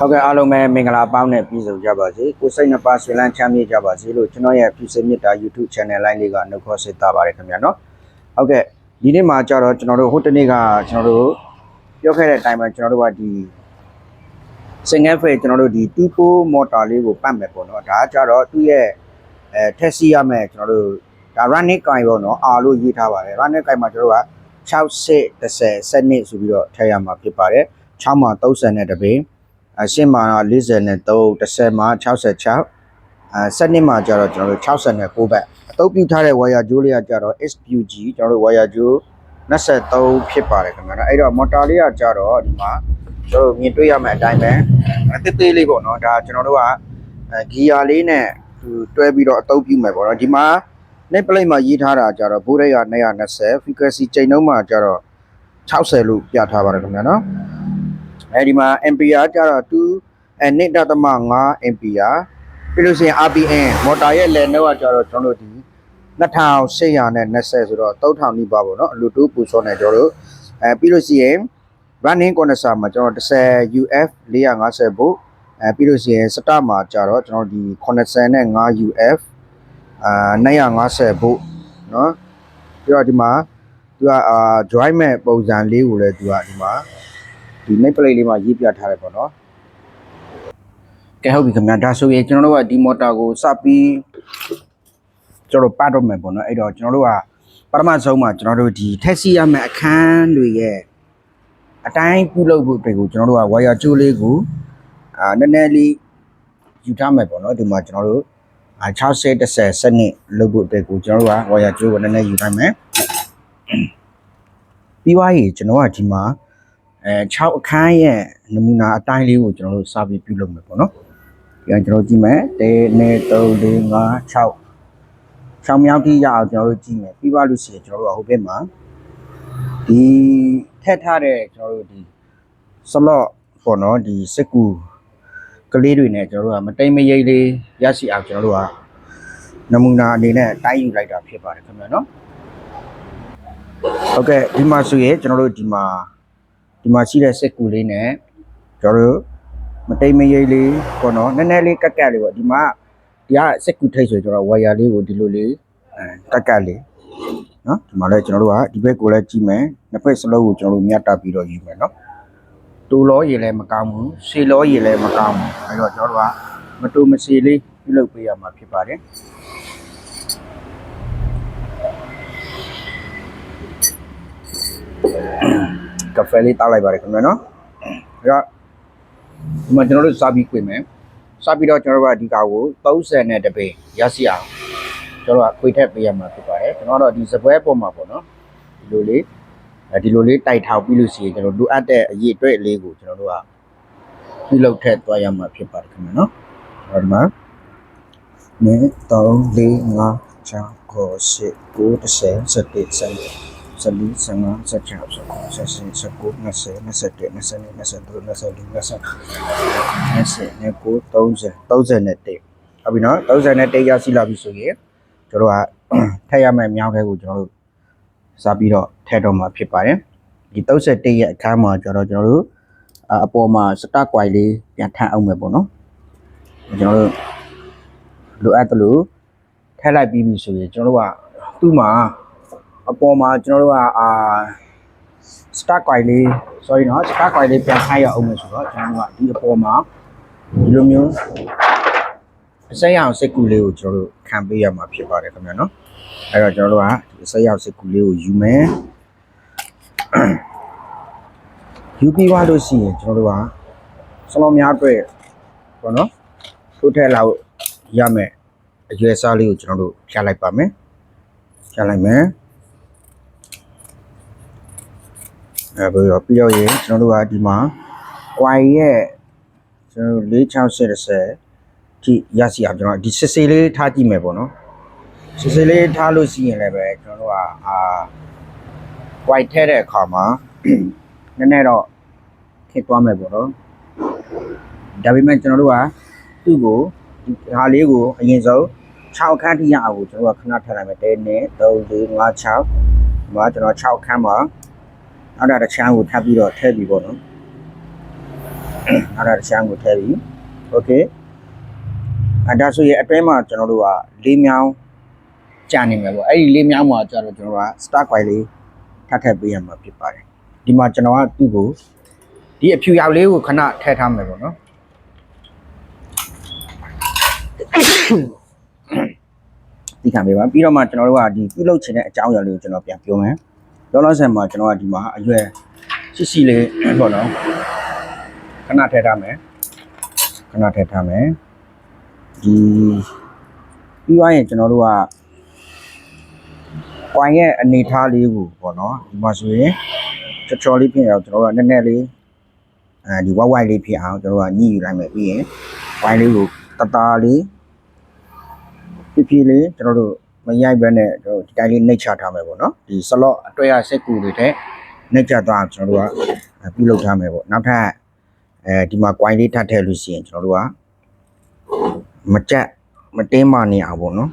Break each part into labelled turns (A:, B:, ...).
A: ဟုတ်ကဲ့အားလုံးပဲမင်္ဂလာပေါင်းနဲ့ပြည့်စုံကြပါစေကိုစိတ်နှပါဆွေလန်းချမ်းမြေ့ကြပါစေလို့ကျွန်တော်ရဲ့ဖြူစင်မြတ်တာ YouTube Channel လိုက်လေးကနှုတ်ခွန်းဆက်တာပါတယ်ခင်ဗျာနော်ဟုတ်ကဲ့ဒီနေ့မှာကြတော့ကျွန်တော်တို့ဟိုတနေ့ကကျွန်တော်တို့ပြောခဲ့တဲ့အတိုင်းပဲကျွန်တော်တို့ကဒီ single phase ကျွန်တော်တို့ဒီ2.4 motor လေးကိုပတ်မယ်ပေါ့နော်ဒါကကြတော့သူ့ရဲ့အဲထက်စီရမယ်ကျွန်တော်တို့ဒါ running coin ပေါ့နော် R လို့ရေးထားပါတယ် running coin မှာကျွန်တော်တို့က60 30စနစ်ဆိုပြီးတော့ထည့်ရမှာဖြစ်ပါတယ်6မှာ30နဲ့တပင်းအရှင်းမှာတော့43 10မှာ66အဆက်နှစ်မှာကျတော့ကျွန်တော်တို့69ဘက်အတုပ်ပြထားတဲ့ wire ကြိုးလေးကကျတော့ SPG ကျွန်တော်တို့ wire ကြိုး23ဖြစ်ပါတယ်ခင်ဗျာအဲ့တော့ motor လေးကကျတော့ဒီမှာကျွန်တော်တို့မြင်တွေ့ရမယ့်အတိုင်းပဲတိတိလေးပေါ့နော်ဒါကျွန်တော်တို့ကဂီယာလေးနဲ့တွဲပြီးတော့အတုပ်ပြမယ်ပေါ့နော်ဒီမှာနေပလိတ်မှာရေးထားတာကြတော့ဘိုးရိတ်က220 frequency ချိန်နှုန်းမှာကြတော့60လို့ပြထားပါတယ်ခင်ဗျာနော်အဲဒီမှာ ampere ကျတော့2အ1.5 ampere ပြီးလို့ရှိရင် RPM မော်တာရဲ့လယ်နှုန်းကကျတော့ကျွန်တော်တို့ဒီ2820ဆိုတော့3000နီးပါးပေါ့နော်လူတူပူစောနေကျွန်တော်တို့အဲပြီးလို့ရှိရင် running condenser မှာကျွန်တော်10 UF 450ဗို့အဲပြီးလို့ရှိရင် start မှာကျတော့ကျွန်တော်ဒီ85 UF အာ950ဗို့နော်ပြီးတော့ဒီမှာသူကအာ join မဲ့ပုံစံလေးကိုလည်းသူကဒီမှာဒီ main plate လေးမှာရေးပြထားတယ်ပေါ့နော်ကဲဟုတ်ပြီခင်ဗျာဒါဆိုရင်ကျွန်တော်တို့ကဒီမော်တာကိုစပြီးကျွန်တော်ပတ်တော့မယ်ပေါ့နော်အဲ့တော့ကျွန်တော်တို့ကပထမဆုံးမှာကျွန်တော်တို့ဒီထက်စီရမယ့်အခန်းတွေရဲ့အတိုင်းပြုလုပ်ဖို့အတွက်ကိုကျွန်တော်တို့က wire ကျိုးလေးကိုအာနည်းနည်းလေးယူထားမယ်ပေါ့နော်ဒီမှာကျွန်တော်တို့အာ60 30စနစ်လုပ်ဖို့အတွက်ကိုကျွန်တော်တို့က wire ကျိုးကိုနည်းနည်းယူထားမယ်ပြီးွားရင်ကျွန်တော်ကဒီမှာအဲ6အခန်းရဲ့နမူနာအတိုင်းလေးကိုကျွန်တော်တို့စာပြီးပြုလုပ်မယ်ပေါ့နော်ဒီကကျွန်တော်ကြည့်မယ်1 2 3 4 5 6 6မြောက်တိရအောင်ကျွန်တော်တို့ကြည့်မယ်ပြီးပါလို့ရှိရင်ကျွန်တော်တို့ဟိုဘက်မှာဒီထက်ထားတဲ့ကျွန်တော်တို့ဒီ slot ပေါ့နော်ဒီစက်ကူကလေးတွေနဲ့ကျွန်တော်တို့ကမတိမ်မရိပ်လေးရရှိအောင်ကျွန်တော်တို့ကနမူနာအနေနဲ့တိုင်းယူလိုက်တာဖြစ်ပါတယ်ခင်ဗျာနော်ဟုတ်ကဲ့ဒီမှာဆိုရင်ကျွန်တော်တို့ဒီမှာဒီမှာရှိတဲ့စစ်ကူလေးနဲ့ကျွန်တော်တို့မတိမ်မရိပ်လေးပေါ့နော်နည်းနည်းလေးကက်ကက်လေးပေါ့ဒီမှာဒီကစစ်ကူထိတ်ဆိုကျွန်တော်ဝါယာလေးကိုဒီလိုလေးကက်ကက်လေးနော်ဒီမှာလည်းကျွန်တော်တို့ကဒီဘက်ကိုလည်းကြည့်မယ်နှစ်ဖက်စလုံးကိုကျွန်တော်တို့မြတ်တာပြီးတော့ယူမယ်နော်တူလောရေလည်းမကောင်းဘူးရှေလောရေလည်းမကောင်းဘူးအဲတော့ကျွန်တော်တို့ကမတူမစီလေးပြုလုပ်ပေးရမှာဖြစ်ပါတယ်ကဖဲလေးတောက်လိုက်ပါတယ်ခင်ဗျာနော်အဲ့တော့ဒီမှာကျွန်တော်တို့စားပြီးခွေမယ်စားပြီးတော့ကျွန်တော်တို့ကဒီကောင်ကို30နဲ့တပင်းရစီအောင်ကျွန်တော်ကခွေထက်ပေးရမှာဖြစ်ပါတယ်ကျွန်တော်တော့ဒီစပွဲပေါ်မှာပေါ့နော်ဒီလိုလေးဒီလိုလေးတိုက်ထောက်ပြီးလို့ရှိရင်ကျွန်တော်လိုအပ်တဲ့အရေးအတွက်လေးကိုကျွန်တော်တို့ကပြုလုပ်ထည့်သွားရမှာဖြစ်ပါတယ်ခင်ဗျာနော်အဲ့ဒီမှာ1 2 3 4 5 6 7 8 9 10 11 12 14 15 16 17 18 19 21 22 23 24 25 29 30 31ဟုတ်ပြီနော်31ရရှိလာပြီဆိုရင်ကျွန်တော်ကထည့်ရမယ့်အမြောက်ထဲကိုကျွန်တော်တို့စပြီးတော့ထည့်တော့မှာဖြစ်ပါတယ်ဒီ31ရဲ့အခန်းမှာကျွန်တော်ကျွန်တော်တို့အပေါ်မှာ start coil လေးပြန်ထပ်အောင်မယ်ပေါ့နော်ကျွန်တော်တို့လိုအပ်တယ်လို့ထည့်လိုက်ပြီးပြီဆိုရင်ကျွန်တော်တို့ကသူ့မှာအပေါ်မှာကျွန်တော်တို့ကအာ start coil လေး sorry နော် start coil လေးပြန်ဆိုင်းရအောင်မယ်ဆိုတော့ကျွန်တော်တို့ကဒီအပေါ်မှာဒီလိုမျိုးအစိမ်းရောင်စစ်ကူလေးကိုကျွန်တော်တို့ခံပေးရမှာဖြစ်ပါတယ်ခင်ဗျာနော်အဲ့တော့ကျွန်တော်တို့ကဒီအစိမ်းရောင်စစ်ကူလေးကိုယူမယ်ယူပြီးသွားလို့ရှိရင်ကျွန်တော်တို့ကဆလောများအတွက်ပေါ့နော်ထိုးထက်လာရမယ်အရွယ်စားလေးကိုကျွန်တော်တို့ဖြတ်လိုက်ပါမယ်ဖြတ်လိုက်မယ်အဲပြီးတော့ပြီးတော့ရင်ကျွန်တော်တို့ကဒီမှာ coin ရဲ့ကျွန်တော်တို့4680ထိရရှိအောင်ကျွန်တော်ဒီစစ်စေးလေးထားကြည့်မယ်ပေါ့နော်စစ်စစ်လေးထားလို့ရှိရင်လည်းပဲကျွန်တော်တို့ကအာ white ထဲတဲ့အခါမှာနည်းနည်းတော့ခက်သွားမယ်ပေါ့နော်ဒါပေမဲ့ကျွန်တော်တို့ကသူ့ကိုဟာလေးကိုအရင်ဆုံး6ခန်းထိရအောင်ကျွန်တော်ကခဏထားလိုက်မယ်1 2 3 4 5 6ဒီမှာကျွန်တော်6ခန်းမှာနောက်တာတစ်ချမ်းကိုထပ်ပြီးတော့ထည့်ပြီးပေါ့နော်နောက်တာတစ်ချမ်းကိုထည့်ပြီး okay အဲဒါဆိုရင်အတွင်းမှာကျွန်တော်တို့ကလေးမြောင်းကြာနေမယ်ပေါ့အဲ့ဒီလေးမြောင်းမှာကြာတော့ကျွန်တော်က star coil လေးထပ်ထည့်ပေးရမှာဖြစ်ပါတယ်ဒီမှာကျွန်တော်ကသူ့ကိုဒီအဖြူရောက်လေးကိုခဏထည့်ထားမယ်ပေါ့နော်ဒီခံပေးပါပြီးတော့မှကျွန်တော်တို့ကဒီပြုလုပ်ချင်တဲ့အကြောင်းအရာလေးကိုကျွန်တော်ပြန်ပြောမယ်လောလောဆယ်မှာကျွန်တော်ကဒီမှာအရွယ်ရှိရှိလေးပေါ့နော်ခဏထည့်ထားမယ်ခဏထည့်ထားမယ်ဒီပြီးွားရင်ကျွန်တော်တို့ကကွိုင်ရဲ့အနေထားလေးကိုပေါ့နော်ဒီမှာဆိုရင်ချော်ချော်လေးဖြစ်အောင်ကျွန်တော်ကနည်းနည်းလေးအဲဒီဝိုက်ဝိုက်လေးဖြစ်အောင်ကျွန်တော်ကညှိယူလိုက်မယ်ပြီးရင်ဝိုင်းလေးကိုတသားလေးဖြည်းဖြည်းလေးကျွန်တော်တို့မရိုက်ဘဲနဲ့တို့ဒီတိုင်းလေးနှိပ်ချထားမယ်ပေါ့နော်ဒီ slot အတွေ့အစိတ်ကူတွေတဲ့နှိပ်ချသွားကျွန်တော်တို့ကပြုလုပ်ထားမယ်ပေါ့နောက်ထပ်အဲဒီမှာ coin လေးထပ်ထည့်လို့ရှိရင်ကျွန်တော်တို့ကမကြက်မတင်းမနေအောင်ပေါ့နော်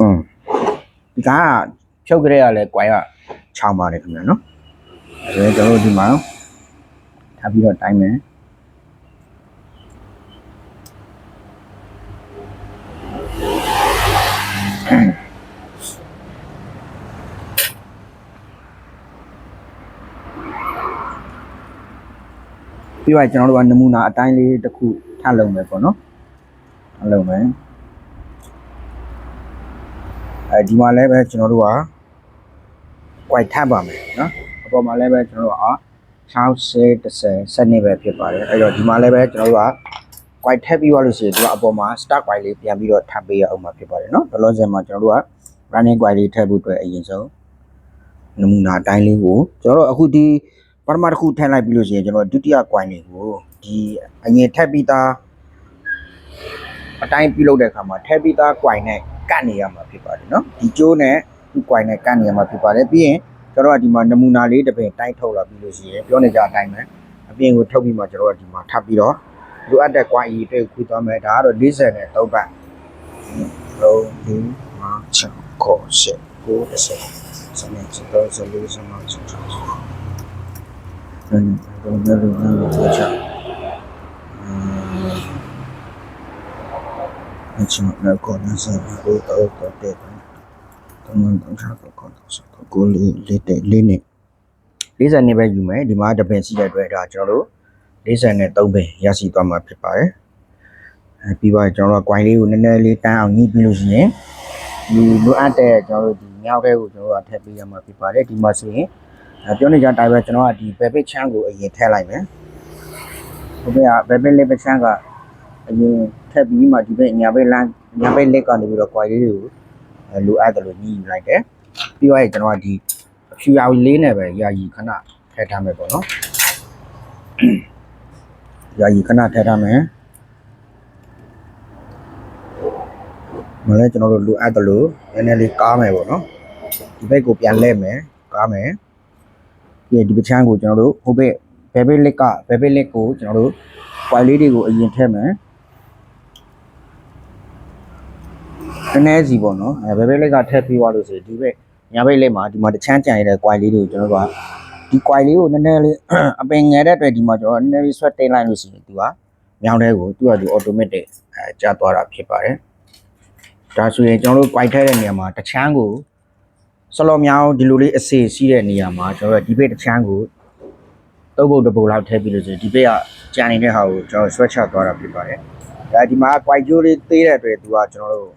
A: อืมဒီကဖြုတ်ကြရလဲ coin က6ပါတယ်ခင်ဗျာနော်အဲဒါကျွန်တော်တို့ဒီမှာထပ်ပြီးတော့တိုင်းမယ်ပြီးတော့ကျွန်တော်တို့ကနမူနာအတိုင်းလေးတစ်ခုထပ်လုံမယ်ပေါ့နော်အလုံမယ်အဲဒီမှာလည်းပဲကျွန်တော်တို့က white ထပ်ပါမယ်နော်အပေါ်မှာလည်းပဲကျွန်တော်တို့က60 30 70ပဲဖြစ်ပါတယ်အဲ့တော့ဒီမှာလည်းပဲကျွန်တော်တို့က white ထပ်ပြီးသွားလို့ရှိရင်ဒီကအပေါ်မှာ start white လေးပြန်ပြီးတော့ထပ်ပေးရအောင်မှာဖြစ်ပါတယ်နော်ဘလော့ဆယ်မှာကျွန်တော်တို့က running white လေးထပ်ဖို့အတွက်အရင်ဆုံးနမူနာအတိုင်းလေးကိုကျွန်တော်တို့အခုဒီပထမတစ်ခုထည့်လိုက်ပြီးလို့ရှိရင်ကျွန်တော်ဒုတိယ coin တွေကိုဒီအငင်ထက်ပြီးသားအတိုင်းပြုလုပ်တဲ့အခါမှာထက်ပြီးသား coin နဲ့ကတ်နေရမှာဖြစ်ပါတယ်နော်ဒီကျိုးနဲ့ဒီ coin နဲ့ကတ်နေရမှာဖြစ်ပါတယ်ပြီးရင်ကျွန်တော်ကဒီမှာနမူနာလေးတစ်ပင်တိုင်းထုတ်လာပြီးလို့ရှိရင်ပြောနေကြအတိုင်းပဲအပြင်ကိုထုတ်ပြီးမှကျွန်တော်ကဒီမှာထပ်ပြီးတော့လိုအပ်တဲ့ coin အရေးတွေကိုခွေသွားမယ်ဒါကတော့40နဲ့3ပတ်3 2 5 6 7 8 9 10 11 12 13 14 15 16 Sen onları anlatacağım. Açmaklar konusunda orada orada dedim. Tamam konuşalım konusunda. Golü lete lene. 40နှစ်ပဲယူမယ်ဒီမှာတပင်စီတဲ့အတွက်ဒါကျွန်တော်တို့40နဲ့3ပင်ရရှိသွားမှာဖြစ်ပါတယ်အဲပြီးပါကျွန်တော်တို့ gain လေးကိုနည်းနည်းလေးတန်းအောင်ညှိပြီးလို့ရှိရင်ဒီလိုအပ်တဲ့ကျွန်တော်တို့ဒီမြောက်ဘက်ကိုကျွန်တော်တို့အထက်ပေးရမှာဖြစ်ပါတယ်ဒီမှာဆိုရင်ပြောနေကြတိုင်းပဲကျွန်တော်ကဒီဘယ်ဘစ်ချမ်းကိုအရင်ထည့်လိုက်မယ်ဟိုဘက်ကဘယ်ဘစ်လေးပချမ်းကအရင်ထည့်ပြီးမှဒီဘက်ညာဘက်လမ်းညာဘက်လက်ကနေပြီးတော့ query လေးကိုလိုအပ်တယ်လို့ညှိယူလိုက်တယ်ပြီးတော့ကျွန်တော်ကဒီအဖြူရောင်လေးနဲ့ပဲယာယီခဏထည့်ထားမယ်ပေါ့နော်ယာယီခဏထည့်ထားမယ်မလဲကျွန်တော်တို့လိုအပ်တယ်လို့နည်းနည်းလေးကားမယ်ပေါ့နော်ဒီဘက်ကိုပြန်လဲမယ်ကားမယ်ဒီပချမ်းကိုကျွန်တော်တို့ဟိုဘက်ဘဲဘက်လက်ကဘဲဘက်လက်ကိုကျွန်တော်တို့ပွိုင်လေးတွေကိုအရင်ထည့်မယ်နည်းနည်းစီပေါ့နော်အဲဘဲဘက်လက်ကထည့်ပြီးသွားလို့ဆိုရင်ဒီဘက်ညာဘက်လက်မှာဒီမှာတချမ်းကြံရတဲ့ကွိုင်လေးတွေကိုကျွန်တော်တို့ကဒီကွိုင်လေးကိုနည်းနည်းလေးအပင်ငယ်တဲ့အတွက်ဒီမှာကျွန်တော်နည်းနည်းလေးဆွတ်တင်လိုက်လို့ရှိရင်သူကမြောင်းတဲ့ကိုသူကသူ automatic အဲကျသွားတာဖြစ်ပါတယ်ဒါဆိုရင်ကျွန်တော်တို့ quite ထဲတဲ့နေရာမှာတချမ်းကိုဆလော်မြောင်ဒီလိုလေးအစီရှိတဲ့နေရာမှာကျွန်တော်တို့ဒီဘက်တစ်ချမ်းကိုတုပ်ပုတ်တပုတ်လောက်ထည့်ပြီးလို့ဆိုဒီဘက်ကကြံနေတဲ့ဟာကိုကျွန်တော်ဆွဲချသွားတာဖြစ်ပါတယ်။ဒါဒီမှာ white ကျိုးလေးသေးတဲ့အတွက်သူကကျွန်တော်တို့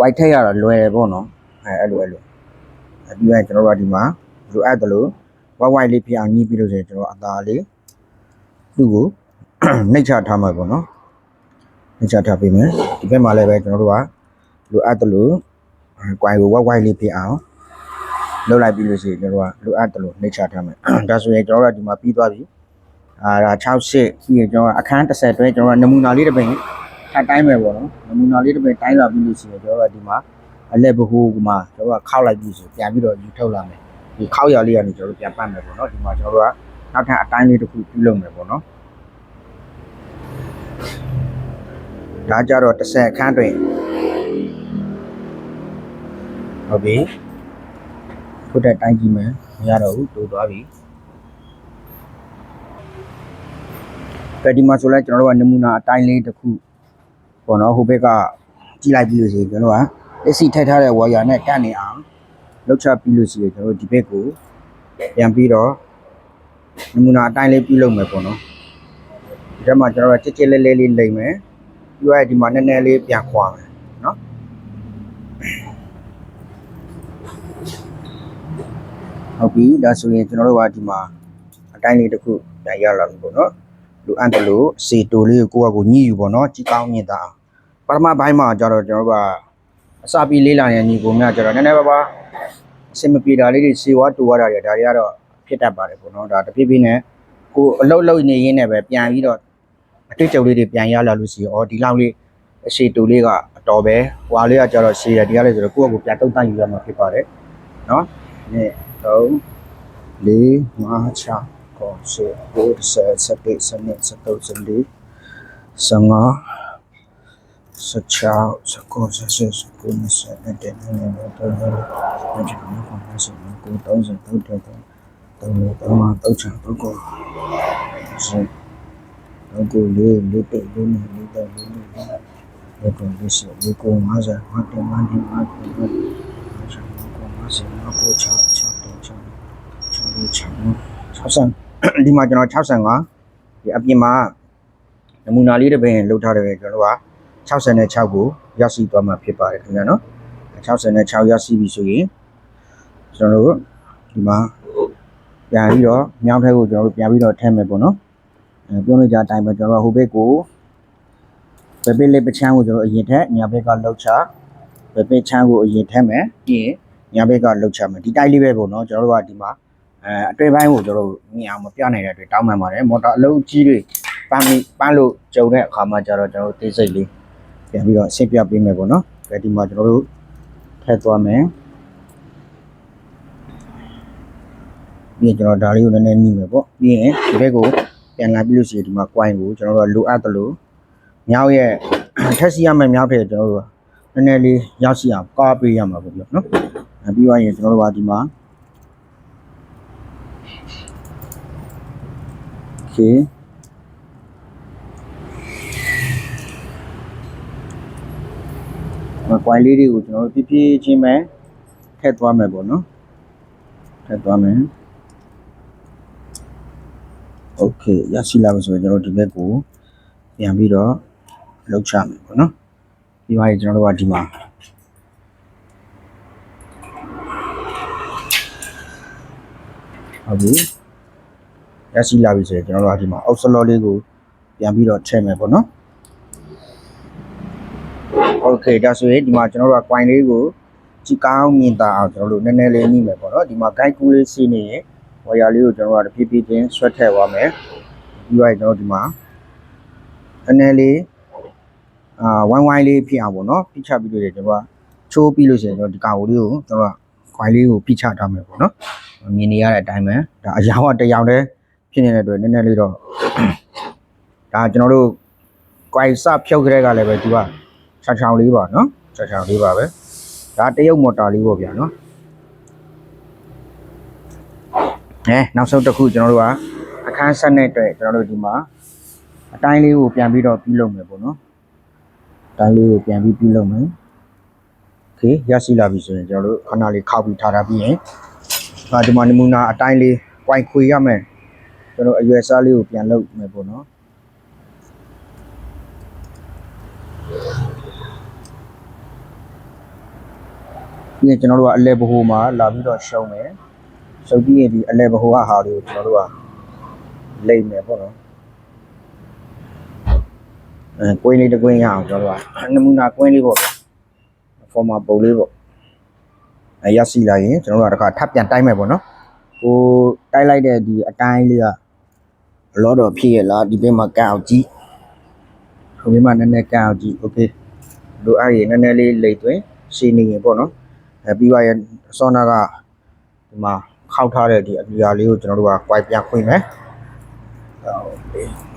A: white ထည့်ရတော့လွယ်ပေါ့နော်။အဲအဲ့လိုအဲ့လို။ပြီးရင်ကျွန်တော်တို့ကဒီမှာလိုအပ်တယ်လို့ white white လေးပြအောင်ညှိပြီးလို့ဆိုရင်ကျွန်တော်အသားလေးသူ့ကိုနှိပ်ချထားမှာပေါ့နော်။နှိပ်ချထားပြီးမယ်။ဒီဘက်မှာလည်းပဲကျွန်တော်တို့ကလိုအပ်တယ်လို့ကွိုင်ကိုဝိုက်ဝိုက်လေးဖြစ်အောင်လုပ်လိုက်ပြီးလို့ရှိရင်ကျွန်တော်ကလိုအပ်တယ်လို့နှိမ့်ချထားမယ်ဒါဆိုရင်ကျွန်တော်ကဒီမှာပြီးသွားပြီအာဒါ68ပြီးရင်ကျွန်တော်ကအခန်း30တွဲကျွန်တော်ကနမူနာလေးတစ်ပိန်ထပ်တိုင်းမယ်ပေါ့နော်နမူနာလေးတစ်ပိန်တိုင်းလာပြီးလို့ရှိရင်ကျွန်တော်ကဒီမှာအလက်ဘဟုကမှာကျွန်တော်ကခောက်လိုက်ပြီးဆိုပြန်ပြီးတော့ယူထုတ်လာမယ်ဒီခောက်ရလေးကနေကျွန်တော်ပြန်ပတ်မယ်ပေါ့နော်ဒီမှာကျွန်တော်ကနောက်ထပ်အတိုင်းလေးတစ်ခုပြုလုပ်မယ်ပေါ့နော်ဒါကြတော့တစ်ဆက်အခန်းတွင်ဟုတ်ပြီဖုတ်တက်တိုင်းကြည့်မယ်မရတော့ဘူးတိုးသွားပြီကဲဒီမှာဆိုလဲကျွန်တော်တို့ကနမူနာအတိုင်းလေးတစ်ခုပေါ့နော်ဟိုဘက်ကကြည့်လိုက်ပြီးလို့ရှိရင်ကျွန်တော်ကလက်စီထိုက်ထားတဲ့ wire နဲ့ကန့်နေအောင်လောက်ချပြီးလို့ရှိရင်ကျွန်တော်ဒီဘက်ကိုပြန်ပြီးတော့နမူနာအတိုင်းလေးပြုလုပ်မယ်ပေါ့နော်ဒီထက်မှကျွန်တော်ကကြက်ကြက်လေးလေးလေးလိမ့်မယ်ပြီးတော့ဒီမှာနည်းနည်းလေးပြန်ခွာမယ်ဟုတ်ပြီဒါဆိုရင်ကျွန်တော်တို့ကဒီမှာအတိုင်းလေးတစ်ခုတိုင်ရလာပြီပေါ့နော်လူအပ်တယ်လို့စေတိုလေးကိုကိုယ့်အကူညှိယူပေါ့နော်ကြီးကောင်းညင်တာပထမပိုင်းမှာကျတော့ကျွန်တော်တို့ကအစပြီးလေးလာရင်ညီကိုများကျတော့နည်းနည်းပါးပါးအဆင်မပြေတာလေးတွေစေဝါတူဝါတာတွေဒါတွေကတော့ဖြစ်တတ်ပါတယ်ပေါ့နော်ဒါတဖြည်းဖြည်းနဲ့ကိုအလုတ်လုတ်နေရင်းနဲ့ပဲပြန်ပြီးတော့အတွေ့အကြုံလေးတွေပြန်ရလာလို့ရှိရင်အော်ဒီလောက်လေးအရှိတူလေးကအတော်ပဲဟွာလေးကကျတော့ရှည်တယ်ဒီကလေးဆိုတော့ကိုယ့်အကူပြန်တုံ့တန်ယူရမှာဖြစ်ပါတယ်နော် nhẹ tấu lý hóa trạng còn sự vô sở sắp bị sân niệm sắp tâu chân lý sa ngó sa chào sa cô sa sư sa cô na sa na đến na na na tâu na na chẳng na còn na sa na cô tâu sa tâu tâu tâu tâu na tâu ma tâu chẳng tâu cô sa tâu cô lý lý tự lý na lý tâu lý lý lý còn lý sự lý cô hóa ra hóa đi hóa đi hóa đi hóa đi 60အပေါ်6 6တော့6 6 60ဒီမှာကျွန်တော်65ဒီအပြင်မှာနမူနာလေးတစ်ပင်လောက်ထားတယ်ပဲကျွန်တော်က66ကိုရရှိသွားမှာဖြစ်ပါတယ်ခင်ဗျာနော်66ရရှိပြီဆိုရင်ကျွန်တော်တို့ဒီမှာပြန်ပြီးတော့မြောင်းထဲကိုကျွန်တော်တို့ပြန်ပြီးတော့ထည့်မယ်ပေါ့နော်အဲပြောလို့ကြအတိုင်းပဲကျွန်တော်ဟိုဘက်ကိုပဲပစ်လက်ပချမ်းကိုကျွန်တော်အရင်ထက်ညာဘက်ကလှုပ်ချပဲပစ်ချမ်းကိုအရင်ထက်မယ်ပြီးရင်ညာဘက်ကလှုပ်ချမယ်ဒီတိုက်လေးပဲပေါ့နော်ကျွန်တော်တို့ကဒီမှာအဲအတွဲပိုင်းကိုကျွန်တော်တို့မြင်အောင်မပြနိုင်တဲ့အတွက်တောင်းပန်ပါတယ်မော်တာအလုံးကြီးတွေပန်းပြီးပန်းလို့ကြုံတဲ့အခါမှာကျတော့ကျွန်တော်တို့သေးစိတ်လေးပြန်ပြီးတော့ဆင်းပြပေးမယ်ပေါ့နော်ကဲဒီမှာကျွန်တော်တို့ထည့်သွားမယ်ပြီးရင်ကျွန်တော်ဒါလေးကိုလည်းနည်းနည်းညှိမယ်ပေါ့ပြီးရင်ဒီဘက်ကိုပြန်လာပြီးလို့ရှိရင်ဒီမှာ coin ကိုကျွန်တော်တို့လိုအပ်သလိုမြောက်ရဲ့ထက်စီရမယ့်မြောက်ဖြစ်ကျွန်တော်တို့ကနည်းနည်းလေးရောက်ရှိအောင်ကားပေးရမှာပေါ့ဗျာနော်ပြီးသွားရင်ကျွန်တော်တို့ကဒီမှာ okay ကွိုင်းလေးတွေကိုကျွန်တော်တို့ပြပြချင်းပဲထည့်သွားမယ်ပေါ့နော်ထည့်သွားမယ် okay ရရှိလာပြီဆိုရင်ကျွန်တော်ဒီဘက်ကိုပြန်ပြီးတော့လောက်ချမယ်ပေါ့နော်ဒီမှာကျွန်တော်တို့ကဒီမှာဟုတ်ပြီရရှိလာပြီဆိုရင်ကျွန်တော်တို့ဒီမှာ outsource လေးကိုပြန်ပြီးတော့ထည့်မယ်ပေါ့နော် okay ဒါဆိုရင်ဒီမှာကျွန်တော်တို့က coin လေးကိုကြည်ကောင်းမြင်တာအောင်ကျွန်တော်တို့နည်းနည်းလေးညှိမယ်ပေါ့နော်ဒီမှာ guide ကူးလေးစီးနေရင် wire လေးကိုကျွန်တော်တို့ကတဖြည်းဖြည်းချင်းဆွဲထည့်သွားမယ်ပြီးတော့ကျွန်တော်ဒီမှာအနယ်လေးအာဝိုင်းဝိုင်းလေးဖြစ်အောင်ပေါ့နော်ပြချပြီးလို့ကျွန်တော်ကချိုးပြီးလို့ရှိရင်ကျွန်တော်ဒီကောင်လေးကိုကျွန်တော်က file လေးကိုပြချထားမယ်ပေါ့နော်မြင်နေရတဲ့အတိုင်းပဲဒါအရာကတရောင်တည်းဖြစ်နေတဲ့အတွက်နည်းနည်းလေးတော့ဒါကျွန်တော်တို့ file စဖြုတ်ကြတဲ့ကလည်းပဲသူကချောင်ချောင်လေးပါနော်ချောင်ချောင်လေးပါပဲဒါတရုတ်မော်တာလေးပေါ့ဗျာနော်အဲနောက်ဆုံးတစ်ခုကျွန်တော်တို့ကအခန်းဆက်နဲ့အတွက်ကျွန်တော်တို့ဒီမှာအတိုင်းလေးကိုပြန်ပြီးတော့ပြုလုပ်မယ်ပေါ့နော်အတိုင်းလေးကိုပြန်ပြီးပြုလုပ်မယ် okay ရရှိလာပြီဆိုရင်ကျွန်တော်တို့ခဏလေးခောက်ပြီးထားထားပြီးရင်ဒါဒီမှာနမူနာအတိုင်းလေးပွိုင်ခွေရမယ်ကျွန်တော်အရွယ်စားလေးကိုပြန်လုပ်မယ်ပေါ့နော်ပြီးရင်ကျွန်တော်တို့ကအလဲဘဟိုမှာလာပြီးတော့ရှုံးမယ်ရှုံးပြီးရင်ဒီအလဲဘဟိုကဟာတွေကိုကျွန်တော်တို့ကလိမ့်မယ်ပေါ့နော်အဲကွင်းလေးတစ်ကွင်းရအောင်ကျွန်တော်တို့ကနမူနာကွင်းလေးပေါ့ဗျာကော်မာပုံလေးပေါ့အဲရရှိလာရင်ကျွန်တော်တို့ကတခါထပ်ပြန်တိုက်မယ်ပေါ့နော်ဟိုတိုက်လိုက်တဲ့ဒီအတိုင်းလေးကအလောတော်ဖြစ်ရလားဒီဘက်မှာကန်အောင်ကြည့်ဟိုဘက်မှာနည်းနည်းကန်အောင်ကြည့်โอเคလိုအပ်ရင်နည်းနည်းလေးလိတ်သွင်းရှင်းနေရင်ပေါ့နော်အဲပြီးပါရဲ့စောနာကဒီမှာခောက်ထားတဲ့ဒီအပြာလေးကိုကျွန်တော်တို့က white ပြန်ခွင့်မယ်ဟုတ်ပြီ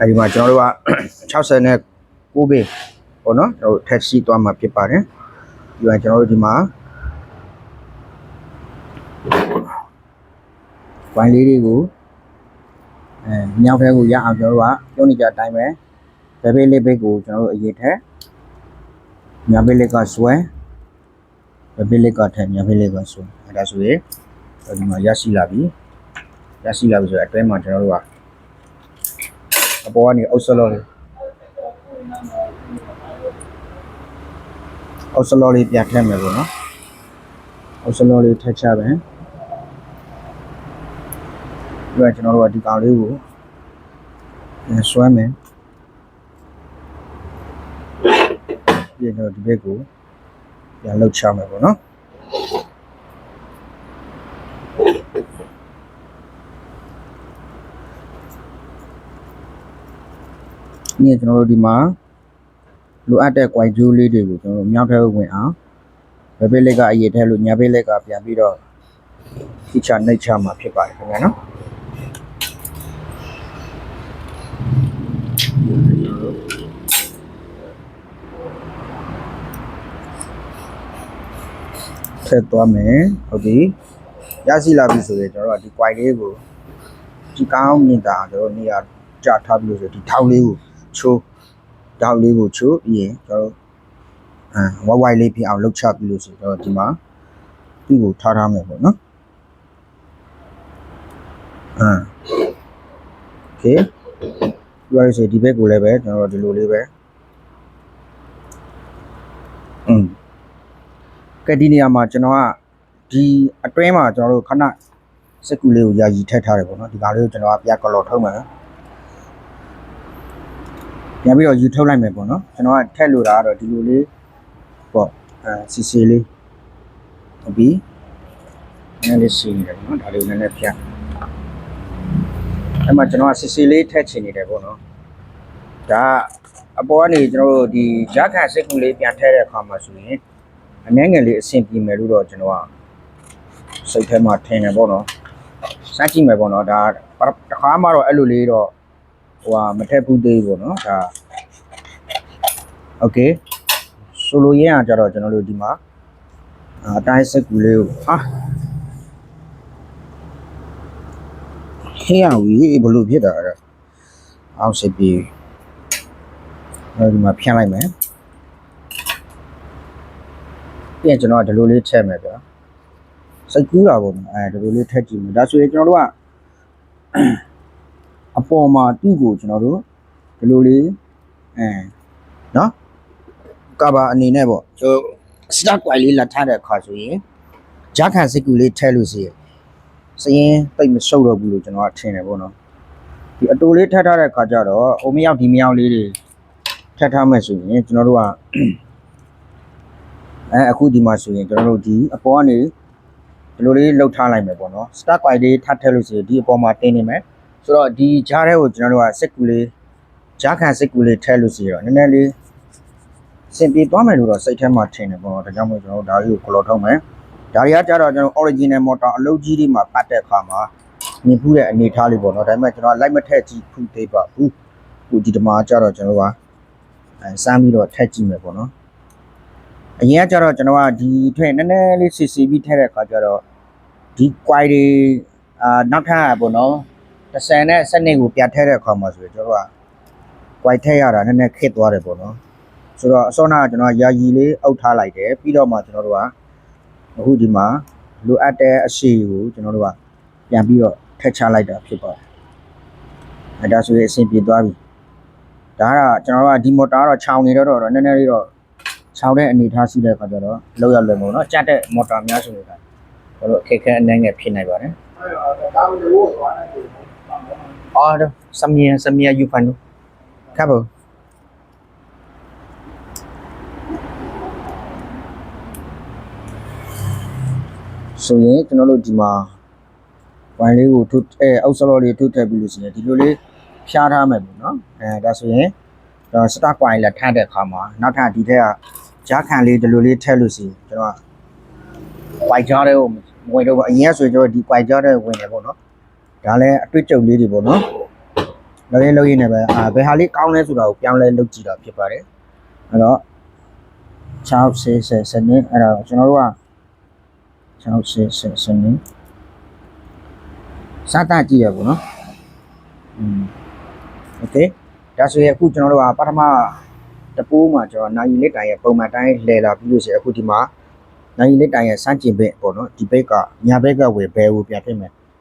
A: အဲဒီမှာကျွန်တော်တို့က60နဲ့9ဘင်းပေါ့နော်ကျွန်တော်တို့ထက်စီသွားမှာဖြစ်ပါတယ်ဒီမှာကျွန်တော်တို့ဒီမှာဝိုင်းလေးတွေကိုအဲမြောက်ဖက်ကိုရအောင်ကျွန်တော်တို့ကပြုံးနေကြအတိုင်းပဲဘဲဘေးလေးဘိတ်ကိုကျွန်တော်တို့အရေးထက်မြောက်ဘေးလေးကဆွဲဘဲဘေးလေးကထက်မြောက်ဘေးလေးကဆွဲအဲဒါဆိုရင်ဒီမှာရရှိလာပြီရရှိလာပြီဆိုတော့အတွဲမှာကျွန်တော်တို့ကအပေါ်ကနေအုပ်စလော့လေးအုပ်စလော့လေးပြန်ထည့်မယ်ပေါ့နော်အုပ်စလော့လေးထည့်ချပြန်ဒီကကျွန်တော်တို့ကဒီကောင်လေးကိုဆွဲမယ်ပြန်တော့ဒီဘက်ကိုပြန်လှုပ်ချမယ်ပေါ့နော်ရင်ကျွန်တော်တို့ဒီမှာလိုအပ်တဲ့ quite ဂျိုးလေးတွေကိုကျွန်တော်တို့မြောက်ထဲဝင်အောင်ဘယ်ဘက်လက်ကအရေးထဲလို့ညာဘက်လက်ကပြန်ပြီးတော့ feature nature မှာဖြစ်ပါတယ်ခင်ဗျာနော်ထည့်သွားမယ်ဟုတ်ပြီရရှိလာပြီဆိုရင်ကျွန်တော်တို့ဒီ quite လေးကိုဒီကောင်းမြင်တာကျွန်တော်နေရာကြထားပြီးလို့ဆိုဒီထောင်လေးကိုချိုးတောက်လေးကိုချိုးပြီးရင်ကျွန်တော်တို့အဲဝိုက်ဝိုက်လေးပြအောင်လှုပ်ချပြီးလို့ဆိုတော့ဒီမှာသူ့ကိုထားထားမယ်ပေါ့နော်အဲโอเคဒီလိုဆိုဒီဘက်ကိုလည်းပဲကျွန်တော်တို့ဒီလိုလေးပဲอืมကဲဒီနေရာမှာကျွန်တော်ကဒီအတွင်းမှာကျွန်တော်တို့ခဏစက်ကူလေးကိုယာယီထည့်ထားတယ်ပေါ့နော်ဒီကားလေးကိုကျွန်တော်ကပြကလော်ထုတ်မှာနော်ပြန်ပြီးတော့ယူထုတ်လိုက်မယ်ပေါ့နော်ကျွန်တော်ကထက်လို့တာကတော့ဒီလိုလေးပေါ့အဲစီစီလေးဟုတ်ပြီနည်းနည်းလေးစီနေတယ်ပေါ့နော်ဒါလေးနည်းနည်းဖြတ်အဲ့မှာကျွန်တော်ကစီစီလေးထက်ချင်နေတယ်ပေါ့နော်ဒါအပေါ်ကနေကျွန်တော်တို့ဒီရခံစိတ်ကူးလေးပြန်ထည့်တဲ့အခါမှာဆိုရင်အငဲငယ်လေးအဆင်ပြေမယ်လို့တော့ကျွန်တော်ကစိတ်ထဲမှာထင်တယ်ပေါ့နော်စမ်းကြည့်မယ်ပေါ့နော်ဒါတစ်ခါမှတော့အဲ့လိုလေးတော့ဟိုဟာမထက်ဘူးသေးဘူးเนาะဒါ Okay ဆိုလိုရင်းอ่ะကြတော့ကျွန်တော်တို့ဒီမှာအတိုင်းစက်ကူလေးကိုဟာဟဲ့အဝီဘလို့ဖြစ်တာအဲ့အောက်စပြေအဲဒီမှာဖြန့်လိုက်မယ်ပြန်ကျွန်တော်ဒီလိုလေးထည့်မယ်ဗျာစိတ်ကူးတာပေါ့အဲဒီလိုလေးထည့်ကြည့်မယ်ဒါဆိုရင်ကျွန်တော်တို့ကအပေါ်မှာသူ့ကိုကျွန်တော်တို့ဒီလိုလေးအဲနော်ကဘာအနေနဲ့ပေါ့ဆိုစတက်ကွိုင်လေးလာထားတဲ့အခါဆိုရင်ဂျာခန်စိတ်ကူလေးထည့်လို့စီစရင်တိတ်မရှုပ်တော့ဘူးလို့ကျွန်တော်ကထင်တယ်ပေါ့နော်ဒီအတူလေးထပ်ထားတဲ့အခါကျတော့ဟိုမရောက်ဒီမရောက်လေးတွေထပ်ထားမယ်ဆိုရင်ကျွန်တော်တို့ကအဲအခုဒီမှာဆိုရင်ကျွန်တော်တို့ဒီအပေါ်ကနေဒီလိုလေးလှုပ်ထားလိုက်မယ်ပေါ့နော် start quite လေးထပ်ထည့်လို့ဆိုရင်ဒီအပေါ်မှာတင်းနေမယ်ဆိုတော့ဒီဂျားထဲကိုကျွန်တော်တို့ကစစ်ကူလေးဂျားခံစစ်ကူလေးထည့်လို့စီတော့နည်းနည်းလေးစင်ပြေသွားမယ်လို့တော့စိတ်ထဲမှာထင်တယ်ပေါ့ဒါကြောင့်မို့ကျွန်တော်တို့ဒါလေးကိုကလော်ထုတ်မယ်ဒါရီကကြတော့ကျွန်တော် original motor အလုပ်ကြီးတွေမှာပတ်တဲ့အခါမှာမြင်ဖူးတဲ့အနေထားလေးပေါ့နော်ဒါပေမဲ့ကျွန်တော်လိုက်မထက်ကြည့်ဖူးသေးပါဘူးခုဒီတမားကြတော့ကျွန်တော်ကအဲစမ်းပြီးတော့ထက်ကြည့်မယ်ပေါ့နော်အရင်ကကြတော့ကျွန်တော်ကဒီထက်နည်းနည်းလေးစစ်စီပြီးထက်တဲ့အခါကျတော့ဒီ quality အာနောက်ထပ်ပေါ့နော်30နဲ့12ကိုပြန်ထည့်တဲ့အခါမှာဆိုရင်ကျွန်တော်က white ထည့်ရတာနည်းနည်းခက်သွားတယ်ပေါ့နော်ဆိုတော့အစောနာကျွန်တော်ယာယီလေးအုပ်ထားလိုက်တယ်ပြီးတော့မှကျွန်တော်တို့ကအခုဒီမှာလိုအပ်တဲ့အရှိကိုကျွန်တော်တို့ကပြန်ပြီးတော့ထက်ချလိုက်တာဖြစ်ပါတယ်အဲဒါဆိုရင်အဆင်ပြေသွားပြီဒါကတော့ကျွန်တော်တို့ကဒီမော်တာကတော့ခြောင်နေတော့တော့နည်းနည်းလေးတော့ခြောင်တဲ့အနေထားရှိတဲ့အခါကျတော့လောက်ရလွယ်မို့နော်ကြက်တဲ့မော်တာများဆိုရင်ကျွန်တော်တို့အခက်အခဲအနိုင်ငယ်ဖြစ်နိုင်ပါတယ်အဲ့တော့ဒါကဘယ်လိုသွားလဲอ๋อสมียสมียอยู่พันธุครับผมဆိုရင်ကျွန်တော်တို့ဒီမှာဝိုင်းလေးကိုထုအဲအောက်ဆလော်လေးထုထည့်ပြီးလို့ရှိရင်ဒီလိုလေးဖြားထားမယ်ပေါ့နော်အဲဒါဆိုရင်စတက်ကွိုင်းလာထားတဲ့အခါမှာနောက်ထပ်ဒီထက်ကကြားခံလေးဒီလိုလေးထည့်လို့ရှိရင်ကျွန်တော်က white jar တွေကိုဝင်တော့အရင်ဆိုကျွန်တော်ဒီ white jar တွေဝင်တယ်ပေါ့နော်ဒါလည်းအတွေ့အကြုံလေးတွေပေါ့နော်လောက်ရင်လောက်ရင်လည်းပဲအာဘယ်ဟာလေးကောင်းလဲဆိုတာကိုပြောင်းလဲလုပ်ကြည့်တာဖြစ်ပါတယ်အဲ့တော့6 6 7စနစ်အဲ့တော့ကျွန်တော်တို့က6 6 7စနစ်စသကြည့်ရပေါ့နော်อืมโอเคဒါဆိုရင်အခုကျွန်တော်တို့ကပထမတပိုးမှာကျွန်တော်နိုင်လက်တိုင်ရဲ့ပုံမှန်တိုင်းလဲလာပြီးလို့ဆိုရင်အခုဒီမှာနိုင်လက်တိုင်ရဲ့စမ်းကျင်ဘက်ပေါ့နော်ဒီဘက်ကညာဘက်ကဝယ်ဘဲကိုပြပြမယ်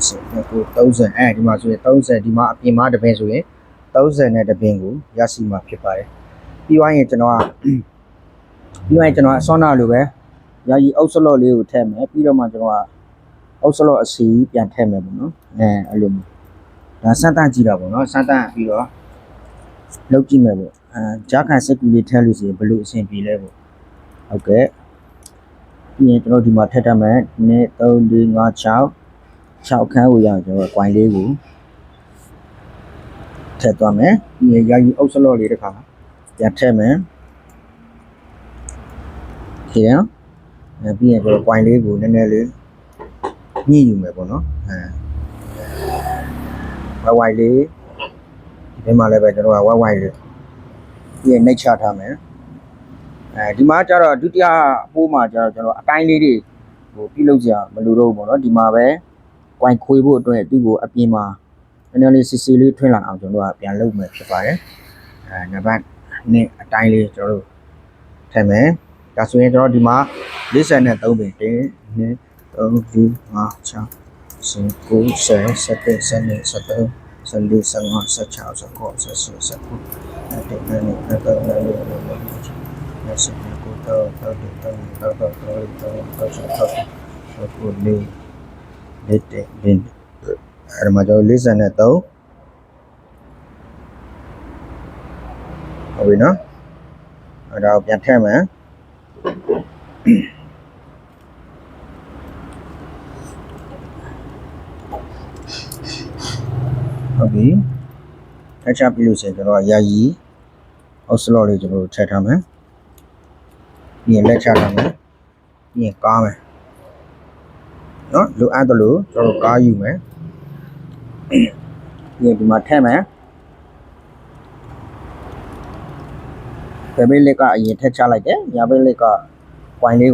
A: 30အဲဒီမှာဆိုရင်30ဒီမှာအပြင်မှာတပင်ဆိုရင်30နဲ့တပင်ကိုရရှိမှာဖြစ်ပါတယ်ပြီးွားရင်ကျွန်တော်ကပြီးွားရင်ကျွန်တော်အစွမ်းနာလိုပဲယာယီအုပ်စလော့လေးကိုထည့်မယ်ပြီးတော့မှကျွန်တော်ကအုပ်စလော့အစီပြန်ထည့်မယ်ပေါ့နော်အဲအဲ့လိုမျိုးဒါစမ်းတန့်ကြည့်တာပေါ့နော်စမ်းတန့်ပြီးတော့လောက်ကြည့်မယ်ပေါ့အဲဂျာကန်စက်ကူလေးထည့်လို့ဆိုရင်ဘလို့အဆင်ပြေလဲပေါ့ဟုတ်ကဲ့ပြီးရင်ကျွန်တော်ဒီမှာထည့်တတ်မယ်1 2 3 4 5 6 6အခန်းကိုရအောင်ကျွန်တော်ကွိုင်းလေးကိုထည့်သွားမယ်ဒီရာယူအုပ်စလော့လေးတစ်ခါပြန်ထည့်မယ်ဒီနော်အဲပြီးရင်ကျွန်တော် point လေးကိုနည်းနည်းလေးညှိယူမယ်ပေါ့နော်အဲ wi-fi လေးဒီမှာလည်းပဲကျွန်တော်က wi-fi လေးပြီးရင် nature ထားမယ်အဲဒီမှာကျတော့ဒုတိယအပိုးမှာကျတော့ကျွန်တော်အတိုင်းလေးတွေဟိုပြုလုပ်ကြမလို့တော့ဘူးပေါ့နော်ဒီမှာပဲကွိုင်ခွေးဖို့အတွက်သူ့ကိုအပြင်မှာနည်းနည်းလေးစစ်စစ်လေးထွင်းလာအောင်ကျွန်တော်တို့ကပြန်လုပ်မယ်ဖြစ်ပါတယ်အဲနံပါတ်နဲ့အတိုင်းလေးကျွန်တော်တို့ထည့်မယ်ဒါဆိုရင်ကျွန်တော်ဒီမှာ53နဲ့3ပင်တင်း1 2 3 4 5 6 7 9 10 11 12 13 14 15 16 17 18 19 20 21 22 23 24 25 26 27 28 29 30 31 32 33 34 35 36 37 38 39 40 41 42 43 44 45 46 47 48 49 50 51 52 53 54 55 56 57 58 59 60 61 62 63 64 65 66 67 68 69 70 71 72 73 74 75 76 77 78 79 80 81 82 83 84 85 86 87 88 89 90 91 92 93 94 95 96 97 98 99 100 101 102 103 104 105 106 107 108 109 110 111 112 113 114 115 116 117 118 119 120 121 122 123 124 125 126 127 128 129 130 131 132 133 134 135 136 137 138 139 140 141 142 143 144 145 146 147 148 149 150 151 152 153 154 155 156 157 158 159 160 161 162 163 164 165 166 167 168 169အဲ့ဒီမှာကျွန်တော်53ဟုတ်ပြီနော်အဲ့ဒါကိုပြန်ထည့်မယ်ဟုတ်ပြီထပ်ချပြလို့ဆိုရင်ကျွန်တော်ရာယီအောက်စလော့လေးကျွန်တော်ထည့်ထားမယ်ပြီးရင်လက်ချထားမယ်ပြီးရင်ကားမယ်နော်လိုအပ်တယ်လို့ကျွန်တော်ကားယူမယ်ဒီဒီမှာထည့်မယ်ဘယ်ဘက်လက်ကအရင်ထက်ချလိုက်တယ်ညာဘက်လက်ကဝိုင်လေးကို